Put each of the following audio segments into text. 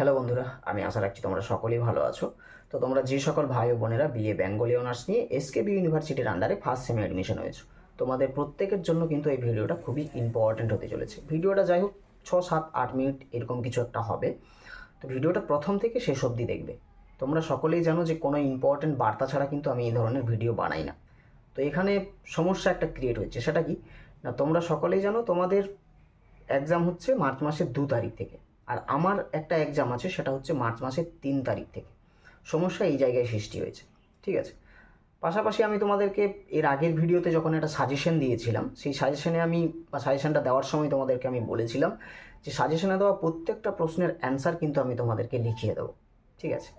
Hello বন্ধুরা, আমি আশা রাখছি তোমরা সকলেই ভালো আছো। তো তোমরা যে সকল ভাই ও বোনেরা বিএ বেঙ্গলি অনার্স নিয়ে এসকেবি ইউনিভার্সিটির আন্ডারে ফার্স্ট সেমে অ্যাডমিশন হয়েছো, তোমাদের প্রত্যেকের জন্য কিন্তু এই ভিডিওটা খুবই ইম্পর্ট্যান্ট হতে চলেছে। ভিডিওটা যাই হোক, ছ, সাত, আট মিনিট এরকম কিছু একটা হবে। তো ভিডিওটা প্রথম থেকে শেষ অবধি দেখবে। তোমরা সকলেই জানো যে কোনো ইম্পর্ট্যান্ট বার্তা ছাড়া কিন্তু আমি এই ধরনের ভিডিও বানাই না। তো এখানে সমস্যা একটা ক্রিয়েট হচ্ছে সেটা কি? না, তোমরা সকলেই জানো তোমাদের এক্সাম হচ্ছে মার্চ মাসের দু তারিখ থেকে। আর আমার একটা এক্সাম আছে, সেটা হচ্ছে মার্চ মাসের তিন তারিখ থেকে। সমস্যা এই জায়গায় সৃষ্টি হয়েছে, ঠিক আছে? পাশাপাশি আমি তোমাদেরকে এর আগের ভিডিওতে যখন একটা সাজেশন দিয়েছিলাম, সেই সাজেশনে আমি, বা সাজেশনটা দেওয়ার সময় তোমাদেরকে আমি বলেছিলাম যে সাজেশনে দেওয়া প্রত্যেকটা প্রশ্নের অ্যান্সার কিন্তু আমি তোমাদেরকে লিখিয়ে দেবো, ঠিক আছে?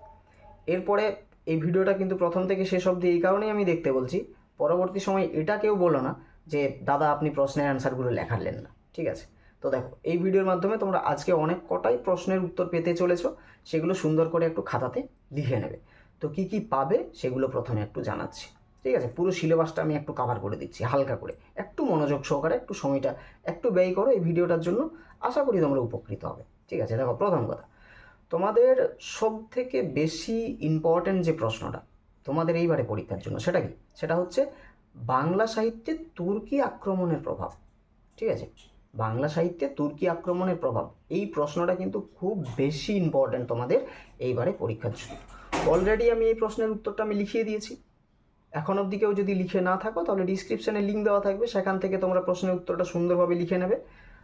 এরপরে এই ভিডিওটা কিন্তু প্রথম থেকে শেষ অবধি এই কারণেই আমি দেখতে বলছি, পরবর্তী সময় এটা কেউ বলো না যে, দাদা, আপনি প্রশ্নের অ্যান্সারগুলো লেখালেন না। ঠিক আছে? তো দেখো, এই ভিডিওর মাধ্যমে তোমরা আজকে অনেক কটাই প্রশ্নের উত্তর পেতে চলেছো, সেগুলো সুন্দর করে একটু খাতাতে লিখে নেবে। তো কি কি পাবে সেগুলো প্রথমে একটু জানাচ্ছি। ঠিক আছে? পুরো সিলেবাসটা আমি একটু কভার করে দিচ্ছি, হালকা করে। একটু মনোযোগ সহকারে, একটু সময়টা একটু ব্যয় করো এই ভিডিওটার জন্য। আশা করি তোমরা উপকৃত হবে। ঠিক আছে? দেখো, প্রথম কথা। তোমাদের সব থেকে বেশি ইম্পর্ট্যান্ট যে প্রশ্নটা, তোমাদের এইবারে পরীক্ষার জন্য, সেটা কি? সেটা হচ্ছে বাংলা সাহিত্যে তুর্কি আক্রমণের প্রভাব। ঠিক আছে? বাংলা সাহিত্যে তুর্কি আক্রমণের প্রভাব। এই প্রশ্নটা কিন্তু খুব বেশি ইম্পর্ট্যান্ট তোমাদের এইবারে পরীক্ষার জন্য। অলরেডি আমি এই প্রশ্নের উত্তরটা আমি লিখিয়ে দিয়েছি। এখন অবধি কেউ যদি লিখে না থাকো, তাহলে ডিসক্রিপশানে লিঙ্ক দেওয়া থাকবে। সেখান থেকে তোমরা প্রশ্নের উত্তরটা সুন্দরভাবে লিখে নেবে।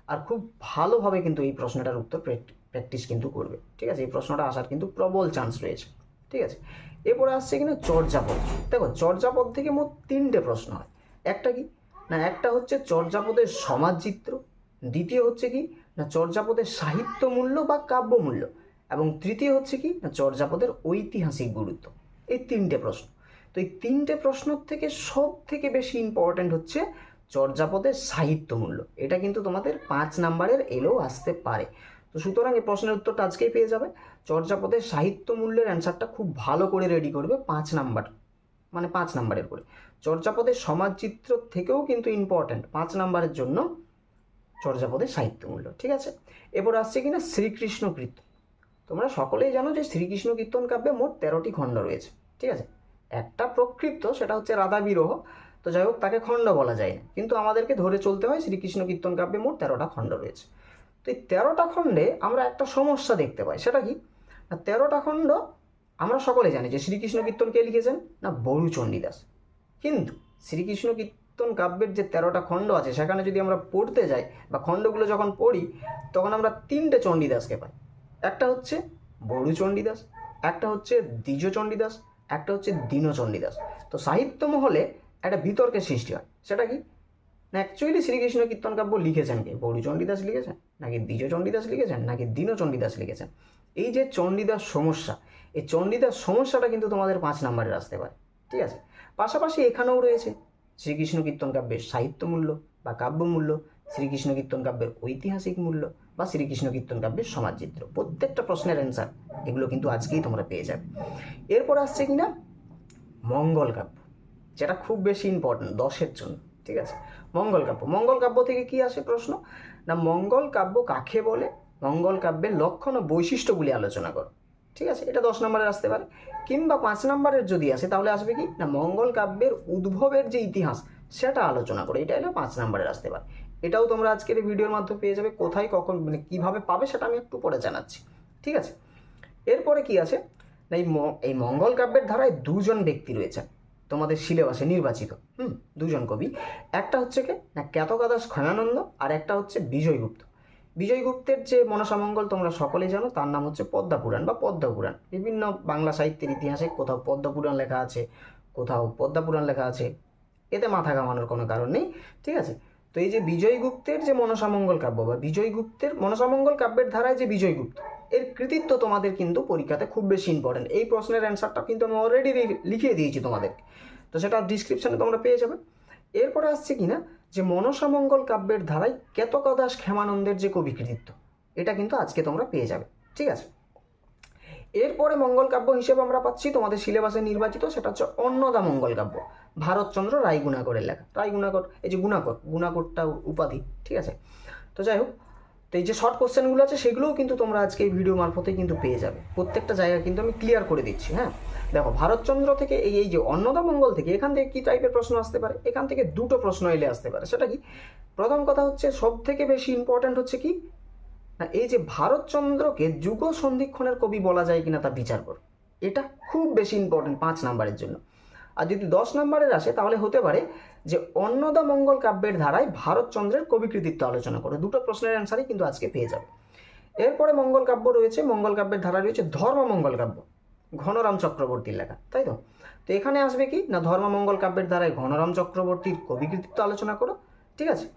আর খুব ভালোভাবে কিন্তু এই প্রশ্নটার উত্তর প্র্যাকটিস কিন্তু করবে। ঠিক আছে? এই প্রশ্নটা আসার কিন্তু প্রবল চান্স রয়েছে। ঠিক আছে? এরপরে আসছে কিনা চর্যাপদ। দেখো, চর্যাপদ থেকে মোট তিনটে প্রশ্ন হয়। একটা কি? না, একটা হচ্ছে চর্যাপদের সমাজচিত্র। দ্বিতীয় হচ্ছে কি, না চর্যাপদের সাহিত্য মূল্য বা কাব্য মূল্য এবং তৃতীয় হচ্ছে কি, না চর্যাপদের ঐতিহাসিক গুরুত্ব? এই তিনটে প্রশ্ন। তো এই তিনটে প্রশ্ন থেকে সব থেকে বেশি ইম্পর্ট্যান্ট হচ্ছে চর্যাপদের সাহিত্য মূল্য এটা কিন্তু তোমাদের পাঁচ নাম্বারের এলেও আসতে পারে। তো সুতরাং এই প্রশ্নের উত্তরটা আজকেই পেয়ে যাবে। চর্যাপদের সাহিত্য মূল্যের অ্যান্সারটা খুব ভালো করে রেডি করবে পাঁচ নাম্বার মানে পাঁচ নাম্বারের করে। চর্যাপদের সমাজচিত্র থেকেও কিন্তু ইম্পর্ট্যান্ট পাঁচ নাম্বারের জন্য চর্যাপদের সাহিত্য মূল্য ঠিক আছে? এরপর আসছে কিনা শ্রীকৃষ্ণ কীর্তন। তোমরা সকলেই জানো যে শ্রীকৃষ্ণ কীর্তন কাব্যে মোট তেরোটি খণ্ড রয়েছে, ঠিক আছে? একটা প্রক্ষিপ্ত, সেটা হচ্ছে রাধা বিরহ তো যাই হোক, তাকে খণ্ড বলা যায় না। কিন্তু আমাদেরকে ধরে চলতে হয় শ্রীকৃষ্ণ কীর্তন কাব্যে মোট তেরোটা খণ্ড রয়েছে। তো এই তেরোটা খণ্ডে আমরা একটা সমস্যা দেখতে পাই, সেটা কি? না, তেরোটা খণ্ড আমরা সকলে জানি যে শ্রীকৃষ্ণ কীর্তন কে লিখেছেন? না বরু চণ্ডীদাস কিন্তু শ্রীকৃষ্ণ কীর্তন কাব্যের যে তেরোটা খণ্ড আছে, সেখানে যদি আমরা পড়তে যাই বা খণ্ডগুলো যখন পড়ি, তখন আমরা তিনটে চণ্ডীদাসকে পাই। একটা হচ্ছে বরু চণ্ডীদাস, একটা হচ্ছে দ্বিজ চণ্ডীদাস, একটা হচ্ছে দীন চণ্ডীদাস। তো সাহিত্য মহলে একটা বিতর্কের সৃষ্টি হয়। সেটা কি? না অ্যাকচুয়ালি শ্রীকৃষ্ণ কীর্তন কাব্য লিখেছেন কে? বরু চণ্ডীদাস লিখেছেন? নাকি দ্বিজ চণ্ডীদাস লিখেছেন? নাকি দীন চণ্ডীদাস লিখেছেন? এই যে চণ্ডীদাস সমস্যা, এই চণ্ডীদাস সমস্যাটা কিন্তু তোমাদের পাঁচ নাম্বারে আসতে পারে। ঠিক আছে? পাশাপাশি এখানেও রয়েছে শ্রীকৃষ্ণ কীর্তন কাব্যের সাহিত্য মূল্য বা কাব্য মূল্য, শ্রীকৃষ্ণ কীর্তন কাব্যের ঐতিহাসিক মূল্য বা শ্রীকৃষ্ণ কীর্তন কাব্যের সমাজচিত্র। প্রত্যেকটা প্রশ্নের অ্যান্সার এগুলো কিন্তু আজকেই তোমরা পেয়ে যাবে। এরপর আসছে কিনা মঙ্গল কাব্য, যেটা খুব বেশি ইম্পর্টেন্ট দশের জন্য, ঠিক আছে? মঙ্গল কাব্য মঙ্গল কাব্য থেকে কি আসে প্রশ্ন? না, মঙ্গল কাব্য কাকে বলে? মঙ্গল কাব্যের লক্ষণ ও বৈশিষ্ট্যগুলি আলোচনা করো। ঠিক আছে? এটা দশ নম্বরে আসতে পারে। কিংবা পাঁচ নম্বরের যদি আসে, তাহলে আসবে কি? না, মঙ্গল কাব্যের উদ্ভবের যে ইতিহাস, সেটা আলোচনা করে। এটা হলো পাঁচ নম্বরের আসতে পারে। এটাও তোমরা আজকের এই ভিডিওর মাধ্যমে পেয়ে যাবে। কোথায়, কখন মানে কীভাবে পাবে, সেটা আমি একটু পরে জানাচ্ছি। ঠিক আছে? এরপরে কি আছে? না, এই এই মঙ্গল কাব্যের ধারায় দুজন ব্যক্তি রয়েছেন। তোমাদের সিলেবাসে নির্বাচিত। হুম, দুজন কবি। একটা হচ্ছে কে? না ক্যাতকাদাস খয়ানন্দ আর একটা হচ্ছে বিজয়গুপ্ত। বিজয়গুপ্তের যে মনসামঙ্গল তোমরা সকলেই জানো, তার নাম হচ্ছে পদ্মাপুরাণ বা পদ্মপুরাণ বিভিন্ন বাংলা সাহিত্যের ইতিহাসে কোথাও পদ্মপুরাণ লেখা আছে, কোথাও পদ্মাপুরাণ লেখা আছে। এতে মাথা ঘামানোর কোনো কারণ নেই, ঠিক আছে? তো এই যে বিজয়গুপ্তের যে মনসামঙ্গল কাব্য বা বিজয়গুপ্তের মনসামঙ্গল কাব্যের ধারায় যে বিজয়গুপ্ত, এর কৃতিত্ব তোমাদের কিন্তু পরীক্ষাতে খুব বেশি ইম্পর্টেন্ট এই প্রশ্নের অ্যান্সারটা কিন্তু আমি অলরেডি লিখিয়ে দিয়েছি তোমাদেরকে। তো সেটা ডিসক্রিপশানে তোমরা পেয়ে যাবে। এরপরে আসছে কিনা? যে মনসামঙ্গল কাব্যের ধারায় কেতকদাস ক্ষেমানন্দের যে কবি কৃতিত্ব এটা কিন্তু আজকে তোমরা পেয়ে যাবে, ঠিক আছে? এরপরে মঙ্গল কাব্য হিসেবে আমরা পাচ্ছি তোমাদের সিলেবাসে নির্বাচিত, সেটা হচ্ছে অন্নদা মঙ্গল কাব্য, ভারতচন্দ্র রায় গুণাকরের লেখা। রায় গুণাকর এই যে গুণাকর গুণাকরটা উপাধি, ঠিক আছে? তো যাই হোক তো এই যে শর্ট কোশ্চেনগুলো আছে, সেগুলোও কিন্তু তোমরা আজকে এই ভিডিও মারফতে কিন্তু পেয়ে যাবে। প্রত্যেকটা জায়গা কিন্তু আমি ক্লিয়ার করে দিচ্ছি হ্যাঁ? দেখো, ভারতচন্দ্র থেকে এই এই যে অন্নদা মঙ্গল থেকে, এখান থেকে কি টাইপের প্রশ্ন আসতে পারে? এখান থেকে দুটো প্রশ্ন এলে আসতে পারে। সেটা কি? প্রথম কথা হচ্ছে সব থেকে বেশি ইম্পর্ট্যান্ট হচ্ছে কি? না, এই যে ভারতচন্দ্রকে যুগ সন্ধিক্ষণের কবি বলা যায় কিনা তা বিচার করো। এটা খুব বেশি ইম্পর্টেন্ট পাঁচ নাম্বারের জন্য। আর যদি দশ নাম্বারের আসে, তাহলে হতে পারে যে অন্নদা মঙ্গল কাব্যের ধারায় ভারতচন্দ্রের কবি কৃতিত্ব আলোচনা করো। দুটো প্রশ্নের অ্যান্সারই কিন্তু আজকে পেয়ে যাবে। এরপরে মঙ্গল কাব্য রয়েছে, মঙ্গল কাব্যের ধারা রয়েছে ধর্মমঙ্গল কাব্য, ঘনরাম চক্রবর্তীর লেখা, তাই তো? তো এখানে আসবে কি? না ধর্মমঙ্গল কাব্যের ধারায় ঘনরাম চক্রবর্তীর কবি কৃতিত্ব আলোচনা করো, ঠিক আছে?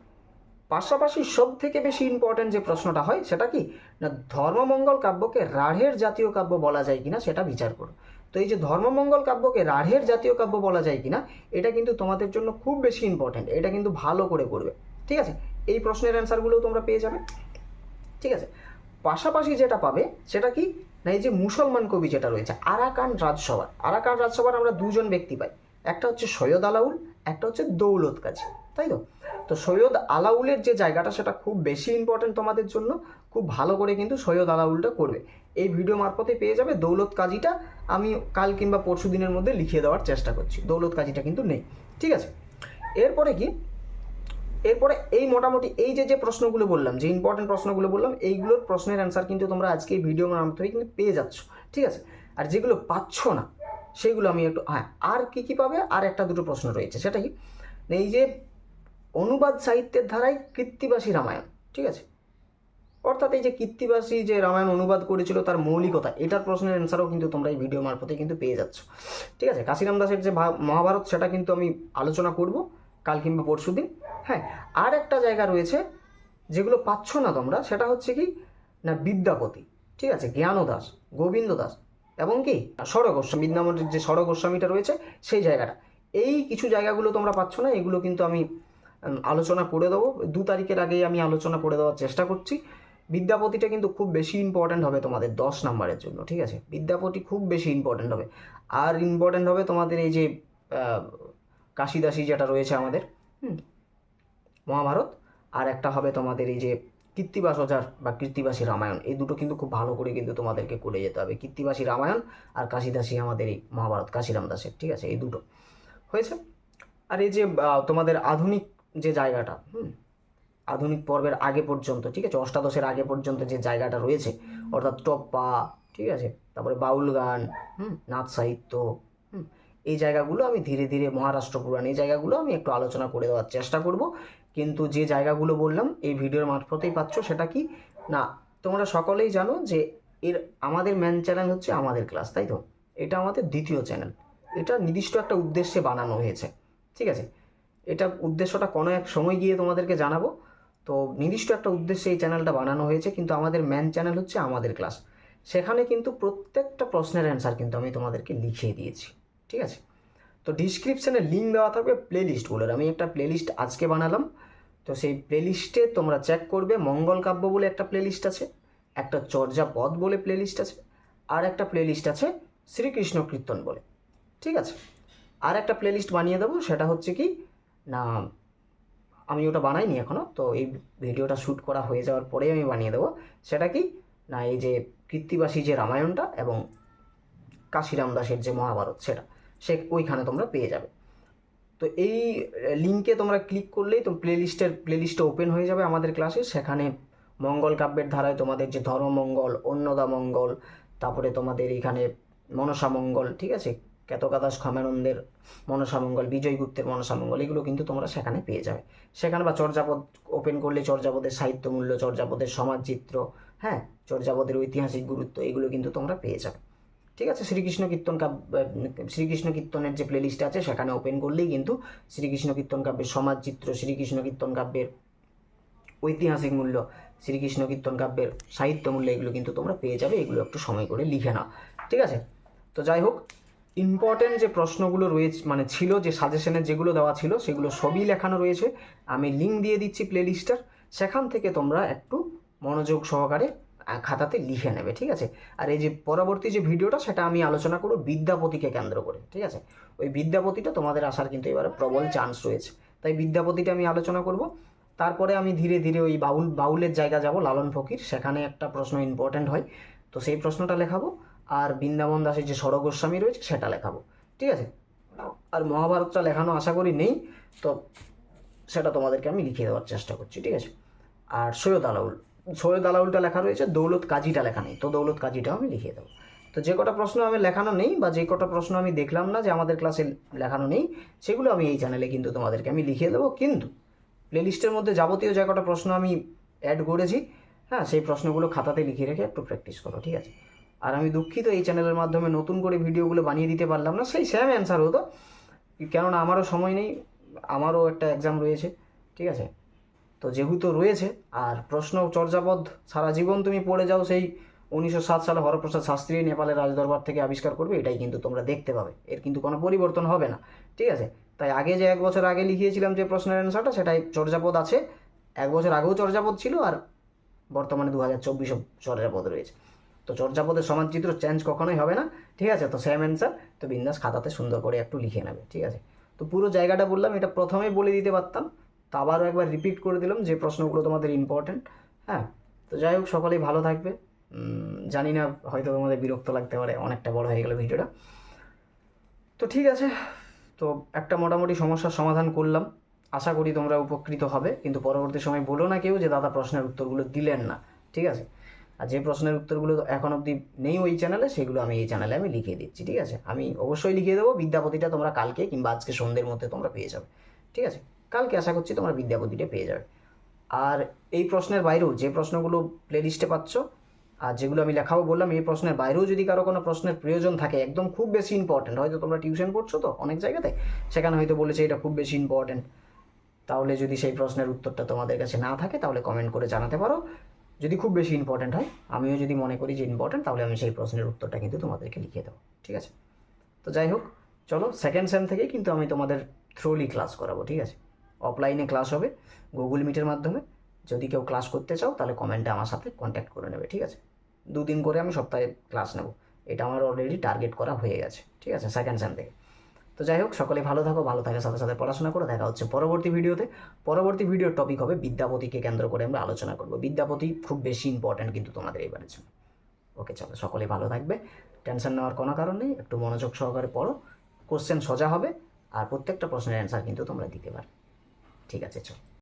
পাশাপাশি সব থেকে বেশি ইম্পর্টেন্ট যে প্রশ্নটা হয়, সেটা কি? না ধর্মমঙ্গল কাব্যকে রাঢ়ের জাতীয় কাব্য বলা যায় কিনা, সেটা বিচার করো। তো এই যে ধর্মমঙ্গল কাব্যকে রাঢ়ের জাতীয় কাব্য বলা যায় কিনা, এটা কিন্তু তোমাদের জন্য খুব বেশি ইম্পর্টেন্ট এটা কিন্তু ভালো করে করবে। ঠিক আছে? এই প্রশ্নের অ্যান্সারগুলোও তোমরা পেয়ে যাবে। ঠিক আছে? পাশাপাশি যেটা পাবে, সেটা কি? না, এই যে মুসলমান কবি যেটা রয়েছে, আরাকান রাজসভার। আরাকান রাজসভার আমরা দুজন ব্যক্তি পাই। একটা হচ্ছে সৈয়দ আলাউল, একটা হচ্ছে দৌলত কাজী। তাই তো? তো সৈয়দ আলাউলের যে জায়গাটা, সেটা খুব বেশি ইম্পর্টেন্ট তোমাদের জন্য। খুব ভালো করে কিন্তু সৈয়দ আলাউলটা করবে। এই ভিডিও মারফতে পেয়ে যাবে দৌলত কাজীটা। আমি কাল কিংবা পরশু দিনের মধ্যে লিখিয়ে দেওয়ার চেষ্টা করছি। দৌলত কাজীটা কিন্তু নেই। ঠিক আছে? এরপরে কি? এরপরে এই মোটামুটি এই যে যে প্রশ্নগুলো বললাম, যে ইম্পর্টেন্ট প্রশ্নগুলো বললাম, এইগুলোর প্রশ্নের অ্যান্সার কিন্তু তোমরা আজকে এই ভিডিও মাধ্যমে কিন্তু পেয়ে যাচ্ছ। ঠিক আছে? আর যেগুলো পাচ্ছ না, সেগুলো আমি একটু হ্যাঁ আর কি কি পাবে? আর একটা দুটো প্রশ্ন রয়েছে। সেটা কি? এই যে অনুবাদ সাহিত্যের ধারায় কৃত্তিবাসী রামায়ণ, ঠিক আছে? অর্থাৎ এই যে কৃত্তিবাসী যে রামায়ণ অনুবাদ করেছিল তার মৌলিকতা, এটার প্রশ্নের অ্যান্সারও কিন্তু তোমরা এই ভিডিও মারফতে কিন্তু পেয়ে যাচ্ছ। ঠিক আছে? কাশিরাম দাসের যে মহাভারত, সেটা কিন্তু আমি আলোচনা করব কাল কিংবা পরশু দিন। হ্যাঁ আর একটা জায়গা রয়েছে যেগুলো পাচ্ছ না তোমরা, সেটা হচ্ছে কি? না, বিদ্যাপতি, ঠিক আছে? জ্ঞান দাস, গোবিন্দ দাস, এবং কি? সড়ক গোস্বামী বিদ্যামন্ত্রীর যে সড়ক গোস্বামীটা রয়েছে, সেই জায়গাটা। এই কিছু জায়গাগুলো তোমরা পাচ্ছ না, এগুলো কিন্তু আমি আলোচনা করে দেবো। দু তারিখের আগেই আমি আলোচনা করে দেওয়ার চেষ্টা করছি। বিদ্যাপতিটা কিন্তু খুব বেশি ইম্পর্ট্যান্ট হবে তোমাদের দশ নাম্বারের জন্য ঠিক আছে? বিদ্যাপতি খুব বেশি ইম্পর্ট্যান্ট হবে। আর ইম্পর্ট্যান্ট হবে তোমাদের এই যে কাশিদাসী যেটা রয়েছে আমাদের হুম, মহাভারত। আর একটা হবে তোমাদের এই যে কৃত্তিবাস অজার বা কৃত্তিবাসী রামায়ণ। এই দুটো কিন্তু খুব ভালো করে কিন্তু তোমাদেরকে করে যেতে হবে। কৃত্তিবাসী রামায়ণ আর কাশিদাসী আমাদের এই মহাভারত কাশিরাম দাসের ঠিক আছে? এই দুটো। হয়েছে? আর এই যে তোমাদের আধুনিক যে জায়গাটা, হুম, আধুনিক পর্বের আগে পর্যন্ত, ঠিক আছে, অষ্টাদশের আগে পর্যন্ত যে জায়গাটা রয়েছে, অর্থাৎ টপ্পা, ঠিক আছে, তারপরে বাউল গান, হুম, নাচ সাহিত্য এই জায়গাগুলো আমি ধীরে ধীরে মহারাষ্ট্র পুরাণ, এই জায়গাগুলো আমি একটু আলোচনা করে দেওয়ার চেষ্টা করব। কিন্তু যে জায়গাগুলো বললাম, এই ভিডিওর মারফতেই পাচ্ছ সেটা কি? না, তোমরা সকলেই জানো যে এর, আমাদের ম্যান চ্যানেল হচ্ছে আমাদের ক্লাস তাই তো? এটা আমাদের দ্বিতীয় চ্যানেল এটা নির্দিষ্ট একটা উদ্দেশ্যে বানানো হয়েছে, ঠিক আছে? এটা উদ্দেশ্যটা কোনো এক সময় গিয়ে তোমাদেরকে জানাব। তো নির্দিষ্ট একটা উদ্দেশ্যে এই চ্যানেলটা বানানো হয়েছে, কিন্তু আমাদের ম্যান চ্যানেল হচ্ছে আমাদের ক্লাস সেখানে কিন্তু প্রত্যেকটা প্রশ্নের অ্যান্সার কিন্তু আমি তোমাদেরকে লিখিয়ে দিয়েছি, ঠিক আছে? তো ডিসক্রিপশানে লিঙ্ক দেওয়া থাকবে প্লে লিস্টগুলোর আমি একটা প্লে লিস্ট আজকে বানালাম। তো সেই প্লে লিস্টে তোমরা চেক করবে, মঙ্গল কাব্য বলে একটা প্লে লিস্ট আছে, একটা চর্যাপদ বলে প্লে লিস্ট আছে, আর একটা প্লে লিস্ট আছে শ্রীকৃষ্ণ কীর্তন বলে, ঠিক আছে? আর একটা প্লে লিস্ট বানিয়ে দেবো, সেটা হচ্ছে কি না, আমি ওটা বানাইনি এখনও তো এই ভিডিওটা শ্যুট করা হয়ে যাওয়ার পরেই আমি বানিয়ে দেবো। সেটা কি? না, এই যে কৃত্তিবাসী যে রামায়ণটা এবং কাশিরাম দাসের যে মহাভারত, সেটা। সে ওইখানে তোমরা পেয়ে যাবে। তো এই লিঙ্কে তোমরা ক্লিক করলেই তো প্লে লিস্টের প্লে লিস্টে ওপেন হয়ে যাবে আমাদের ক্লাসে সেখানে মঙ্গল কাব্যের ধারায় তোমাদের যে ধর্মমঙ্গল অন্নদা মঙ্গল তারপরে তোমাদের এখানে মনসা মঙ্গল ঠিক আছে? কেতকাদাস খমেনন্দের মনসামঙ্গল বিজয় গুপ্তের মনসা মঙ্গল, এগুলো কিন্তু তোমরা সেখানে পেয়ে যাবে। সেখানে বা চর্যাপদ ওপেন করলে চর্যাপদের সাহিত্য মূল্য চর্যাপদের সমাজচিত্র হ্যাঁ? চর্যাপদের ঐতিহাসিক গুরুত্ব, এগুলো কিন্তু তোমরা পেয়ে যাবে। ঠিক আছে? শ্রীকৃষ্ণ কীর্তন কাব্য শ্রীকৃষ্ণ কীর্তনের যে প্লেলিস্ট আছে, সেখানে ওপেন করলেই কিন্তু শ্রীকৃষ্ণ কীর্তন কাব্যের সমাজচিত্র শ্রীকৃষ্ণ কীর্তন কাব্যের ঐতিহাসিক মূল্য, শ্রীকৃষ্ণ কীর্তন কাব্যের সাহিত্য মূল্য, এগুলো কিন্তু তোমরা পেয়ে যাবে। এগুলো একটু সময় করে লিখে নাও। ঠিক আছে? তো যাই হোক ইম্পর্টেন্ট যে প্রশ্নগুলো রয়েছে মানে ছিল, যে সাজেশনের যেগুলো দেওয়া ছিল, সেগুলো সবই লেখানো রয়েছে। আমি লিঙ্ক দিয়ে দিচ্ছি প্লে প্লেলিস্টার সেখান থেকে তোমরা একটু মনোযোগ সহকারে খাতাতে লিখে নেবে, ঠিক আছে? আর এই যে পরবর্তী যে ভিডিওটা সেটা আমি আলোচনা করব বিদ্যাপতিকে কেন্দ্র করে, ঠিক আছে? ওই বিদ্যাপতিটা তোমাদের আসার কিন্তু এবারে প্রবল চান্স রয়েছে। তাই বিদ্যাপতিটা আমি আলোচনা করব। তারপরে আমি ধীরে ধীরে ওই বাউল, বাউলের জায়গা যাব, লালন ফকির। সেখানে একটা প্রশ্ন ইম্পর্ট্যান্ট হয়। তো সেই প্রশ্নটা লেখাবো। আর বৃন্দাবন দাসের যে ষড় গোস্বামী রয়েছে, সেটা লেখাবো। ঠিক আছে? আর মহাভারতটা লেখানো আশা করি নেই, তো সেটা তোমাদেরকে আমি লিখিয়ে দেওয়ার চেষ্টা করছি, ঠিক আছে? আর সৈয়দ আলাউল, সৈয়দ আলাউলটা লেখা রয়েছে, দৌলত কাজীটা লেখা নেই, তো দৌলত কাজীটাও আমি লিখিয়ে দেবো। তো যে কটা প্রশ্ন আমি লেখানো নেই বা যে কটা প্রশ্ন আমি দেখলাম না যে আমাদের ক্লাসে লেখানো নেই, সেগুলো আমি এই চ্যানেলে কিন্তু তোমাদেরকে আমি লিখিয়ে দেবো। কিন্তু প্লেলিস্টের মধ্যে যাবতীয় যে কটা প্রশ্ন আমি অ্যাড করেছি হ্যাঁ সেই প্রশ্নগুলো খাতাতে লিখে রেখে একটু প্র্যাকটিস করো, ঠিক আছে? আর আমি দুঃখিত এই চ্যানেলের মাধ্যমে নতুন করে ভিডিওগুলো বানিয়ে দিতে পারলাম না। সেই সেম অ্যান্সার হতো। কেননা আমারও সময় নেই, আমারও একটা এক্সাম রয়েছে, ঠিক আছে? তো যেহেতু রয়েছে, আর প্রশ্ন চর্যাপদ সারা জীবন তুমি পড়ে যাও সেই উনিশশো সাত সালে হরপ্রসাদ শাস্ত্রী নেপালের রাজদরবার থেকে আবিষ্কার করবে, এটাই কিন্তু তোমরা দেখতে পাবে। এর কিন্তু কোনো পরিবর্তন হবে না, ঠিক আছে? তাই আগে যে এক বছর আগে লিখিয়েছিলাম যে প্রশ্নের অ্যান্সারটা সেটাই চর্যাপদ আছে। এক বছর আগেও চর্যাপদ ছিল, আর বর্তমানে দু হাজার চব্বিশও চর্যাপদ রয়েছে। তো চর্যাপদের সমানচিত্র চেঞ্জ কখনোই হবে না, ঠিক আছে? তো সেম অ্যান্সার তো বিন্দাস খাতাতে সুন্দর করে একটু লিখে নেবে, ঠিক আছে? তো পুরো জায়গাটা বললাম, এটা প্রথমেই বলে দিতে পারতাম, তো আবারও একবার রিপিট করে দিলাম যে প্রশ্নগুলো তোমাদের ইম্পর্ট্যান্ট হ্যাঁ? তো যাই হোক, সকলেই ভালো থাকবে। জানি না, হয়তো তোমাদের বিরক্ত লাগতে পারে, অনেকটা বড় হয়ে গেল ভিডিওটা। তো ঠিক আছে, তো একটা মোটামুটি সমস্যার সমাধান করলাম। আশা করি তোমরা উপকৃত হবে, কিন্তু পরবর্তী সময় বলো না কেউ যে দাদা প্রশ্নের উত্তরগুলো দিলেন না, ঠিক আছে? আর যে প্রশ্নের উত্তরগুলো এখন অবধি নেই ওই চ্যানেলে সেগুলো আমি এই চ্যানেলে আমি লিখিয়ে দিচ্ছি, ঠিক আছে? আমি অবশ্যই লিখিয়ে দেবো, বিদ্যাপতিটা তোমরা কালকে কিংবা আজকে সন্ধ্যের মধ্যে তোমরা পেয়ে যাবে, ঠিক আছে? কালকে আশা করছি তোমরা বিদ্যাপতিটা পেয়ে যাবে। আর এই প্রশ্নের বাইরেও যে প্রশ্নগুলো প্লেলিস্টে পাচ্ছ, আর যেগুলো আমি লেখাবো বললাম, এই প্রশ্নের বাইরেও যদি কারও কোনো প্রশ্নের প্রয়োজন থাকে, একদম খুব বেশি ইম্পর্টেন্ট হয়তো তোমরা টিউশন পড়ছো তো অনেক জায়গাতে, সেখানে হয়তো বলেছে এটা খুব বেশি ইম্পর্টেন্ট তাহলে যদি সেই প্রশ্নের উত্তরটা তোমাদের কাছে না থাকে, তাহলে কমেন্ট করে জানাতে পারো। যদি খুব বেশি ইম্পর্টেন্ট হয়, আমিও যদি মনে করি যে ইম্পর্টেন্ট তাহলে আমি সেই প্রশ্নের উত্তরটা কিন্তু তোমাদেরকে লিখে দেবো, ঠিক আছে? তো যাই হোক, চলো সেকেন্ড সেম থেকেই কিন্তু আমি তোমাদের থ্রোলি ক্লাস করাবো, ঠিক আছে? অফলাইনে ক্লাস হবে গুগল মিটের মাধ্যমে। যদি কেউ ক্লাস করতে চাও, তাহলে কমেন্টে আমার সাথে কন্ট্যাক্ট করে নেবে, ঠিক আছে? দুদিন করে আমি সপ্তাহে ক্লাস নেব। এটা আমার অলরেডি টার্গেট করা হয়ে গেছে, ঠিক আছে সেকেন্ড সেম থেকে। তো যাই হোক, সকলে ভালো থাকো, ভালো থাকার সাথে সাথে পড়াশোনা করে। দেখা হচ্ছে পরবর্তী ভিডিওতে। পরবর্তী ভিডিওর টপিক হবে বিদ্যাপতিকে কেন্দ্র করে আমরা আলোচনা করব। বিদ্যাপতি খুব বেশি ইম্পর্ট্যান্ট কিন্তু তোমাদের এবারের জন্য। ওকে চলো, সকলে ভালো থাকবে। টেনশন নেওয়ার কোনো কারণ নেই। একটু মনোযোগ সহকারে পড়ো। কোশ্চেন সোজা হবে, আর প্রত্যেকটা প্রশ্নের অ্যান্সার কিন্তু তোমরা দিতে পারো ঠিক আছে, চলো।